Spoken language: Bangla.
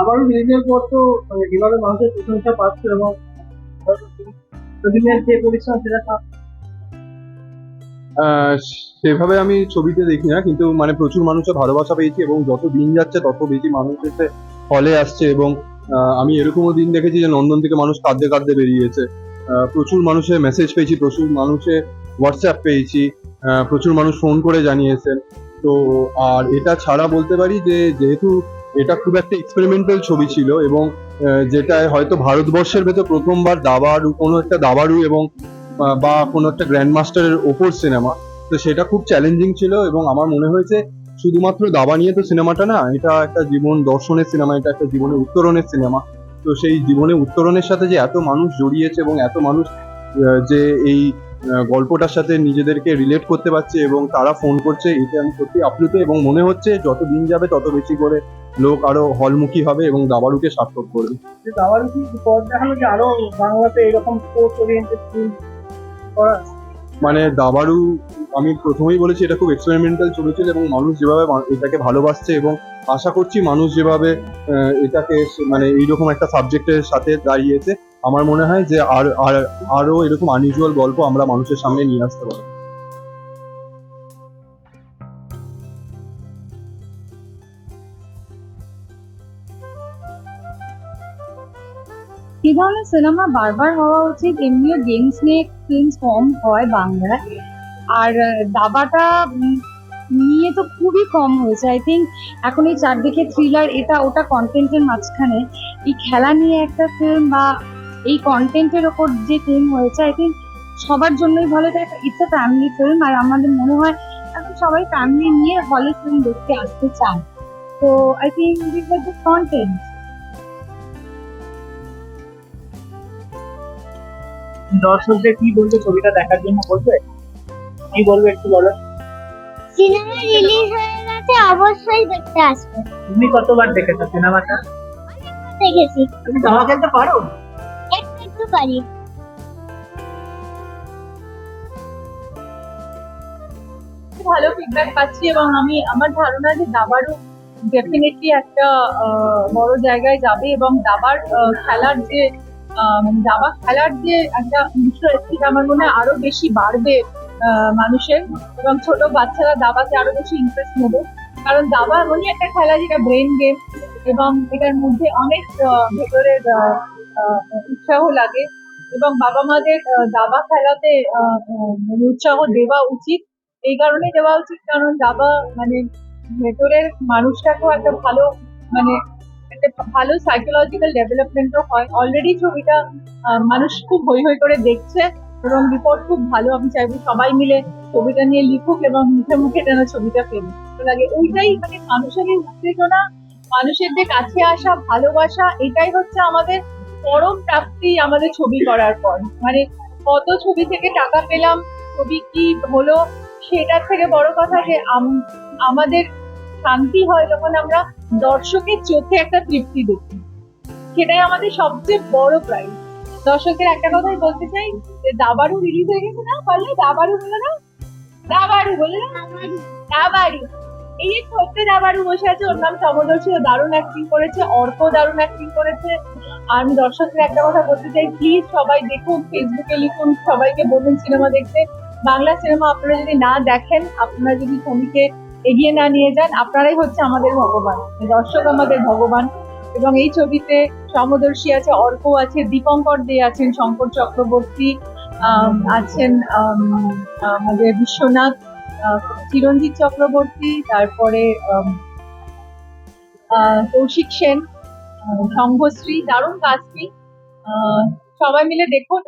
আবারও রিলিজের পর তো মানে যেভাবে মানুষের প্রশংসা পাচ্ছে এবং প্রতিদিনের যে পরিশ্রম সেটা সেভাবে আমি ছবিতে দেখি না, কিন্তু মানে প্রচুর মানুষের ভালোবাসা পেয়েছি এবং যত দিন যাচ্ছে তত বেশি মানুষ এসে হলে আসছে এবং আমি এরকমও দিন দেখেছি যে লন্ডন থেকে মানুষ কাঁদতে কাঁদতে বেরিয়েছে। প্রচুর মানুষের মেসেজ পেয়েছি, প্রচুর মানুষের হোয়াটসঅ্যাপ পেয়েছি প্রচুর মানুষ ফোন করে জানিয়েছেন। তো, আর এটা ছাড়া বলতে পারি যে যেহেতু এটা খুব একটা এক্সপেরিমেন্টাল ছবি ছিল এবং যেটায় হয়তো ভারতবর্ষের ভেতর প্রথমবার দাবারু কোনো একটা দাবারু এবং বা কোনো একটা গ্র্যান্ড মাস্টারের ওপর সিনেমা তো সেটা খুব চ্যালেঞ্জিং ছিল এবং আমার মনে হয়েছে শুধুমাত্র দাবা নিয়ে তো সিনেমাটা না, এটা একটা জীবন দর্শনের সিনেমা এটা একটা জীবনের উত্তরণের সিনেমা তো সেই জীবনে উত্তরণের সাথে যে এত মানুষ জড়িয়েছে এবং এত মানুষ যে এই গল্পটার সাথে নিজেদেরকে রিলেট করতে পারছে এবং তারা ফোন করছে, এতে আমি সত্যি আপ্লুত এবং মনে হচ্ছে যত দিন যাবে তত বেশি করে লোক আরও হলমুখী হবে এবং দাবারুকে সার্থক করবে। পথ দেখানো যে আরও বাংলাতে এরকম স্পোর্টস ওরিয়েন্টেড ফিল্ম করা মানে দাবারু আমি প্রথমেই বলেছি এটা খুব এক্সপেরিমেন্টাল ছবি ছিল এবং মানুষ যেভাবে এটাকে ভালোবাসছে এবং আশা করছি মানুষ যেভাবে এটাকে মানে এইরকম একটা সাবজেক্টের সাথে দাঁড়িয়েছে। আমার মনে হয় যে আর আর আরও এরকম আনইউজুয়াল গল্প আমরা মানুষের সামনে নিয়ে আসতে পারি এই ধরনের সিনেমা বারবার হওয়া উচিত। এমনিও গেমস নিয়ে ফিল্ম কম হয় বাংলায়। আর দাবাটা নিয়ে তো খুবই কম হয়েছে। আই থিঙ্ক এখন এই চারদিকে থ্রিলার এটা ওটা কন্টেন্টের মাঝখানে। এই খেলা নিয়ে একটা ফিল্ম বা এই কন্টেন্টের ওপর যে ফিল্ম হয়েছে আই থিঙ্ক সবার জন্যই ভালো। এটা ইটস আ ফ্যামিলি ফিল্ম আর আমাদের মনে হয় এখন সবাই ফ্যামিলি নিয়ে হলে ফিল্ম দেখতে আসতে চায়। তো I think this are the content দর্শকদের কি বলছে ছবিটা দেখার জন্য বলবে? কি বলবে একটু বলো। সিনেমা রিলিজ হয়ে গেছে অবশ্যই দেখতে আসবে। তুমি কতবার দেখেছ সিনেমাটা? দেখেছি। তুমি দাবা খেলতে পারো? একটু একটু পারি। ভালো ফিডব্যাক পাচ্ছি এবং আমি আমার ধারণা যে দাবারও ডেফিনেটলি একটা আহ, বড় জায়গায় যাবে এবং দাবার আহ, খেলার যে মানে দাবা খেলার যে একটা ইন্টারেস্ট সেটা আমার মনে হয় আরও বেশি বাড়বে মানুষের। এবং ছোট বাচ্চারা দাবাতে আরও বেশি ইন্টারেস্ট নেবে। কারণ দাবা এমনই একটা খেলা যেটা ব্রেন গেম এবং এটার মধ্যে অনেক ভেতরের উৎসাহ লাগে। এবং বাবা মাদের দাবা খেলাতে মানে উৎসাহ দেওয়া উচিত। এই কারণে দেওয়া উচিত, কারণ দাবা মানে ভেতরের মানুষটাকেও একটা ভালো মানে একটা ভালো সাইকোলজিক্যাল ডেভেলপমেন্টও হয়। অলরেডি ছবিটা মানুষ খুব হই হই করে দেখছে এবং রিপোর্ট খুব ভালো। আমি চাইব সবাই মিলে ছবিটা নিয়ে লিখুক এবং মুখে মুখে যেন ছবিটা ভালো লাগে ওইটাই মানে মানুষের উত্তেজনা, মানুষের যে কাছে আসা, ভালোবাসা, এটাই হচ্ছে আমাদের পরম প্রাপ্তি আমাদের ছবি করার পর। মানে কত ছবি থেকে টাকা পেলাম, ছবি কি হলো, সেটার থেকে বড় কথা যে আম- আমাদের শান্তি হয় যখন আমরা দর্শকের চোখে একটা তৃপ্তি দেখি। সেটাই আমাদের সবচেয়ে বড় প্রাইজ দর্শকের একটা কথাই বলতে চাই যে দাবারু রিলিজ হয়ে গেছে না? বললে দাবারু বলে না দাবারু বলে না দাবারু এই যে ছোট্ট দাবারু বসে আছে, ওর নাম সমদর্শী। ও দারুণ অ্যাক্টিং করেছে অর্ক দারুণ অ্যাক্টিং করেছে। আমি দর্শকদের একটা কথা বলতে চাই প্লিজ সবাই দেখুন ফেসবুকে লিখুন, সবাইকে বলুন সিনেমা দেখতে। বাংলা সিনেমা আপনারা যদি না দেখেন, আপনারা যদি ছবিকে এগিয়ে না নিয়ে যান আপনারাই হচ্ছে আমাদের ভগবান। দর্শক আমাদের ভগবান। এবং এই ছবিতে সমদর্শী আছে অর্ক আছে দীপঙ্কর দে আছেন শঙ্কর চক্রবর্তী আছেন আম, আমাদের বিশ্বনাথ চিরঞ্জিত চক্রবর্তী তারপরে কৌশিক সেন সংঘশ্রী দারুণ কাজটি সবাই মিলে দেখুন।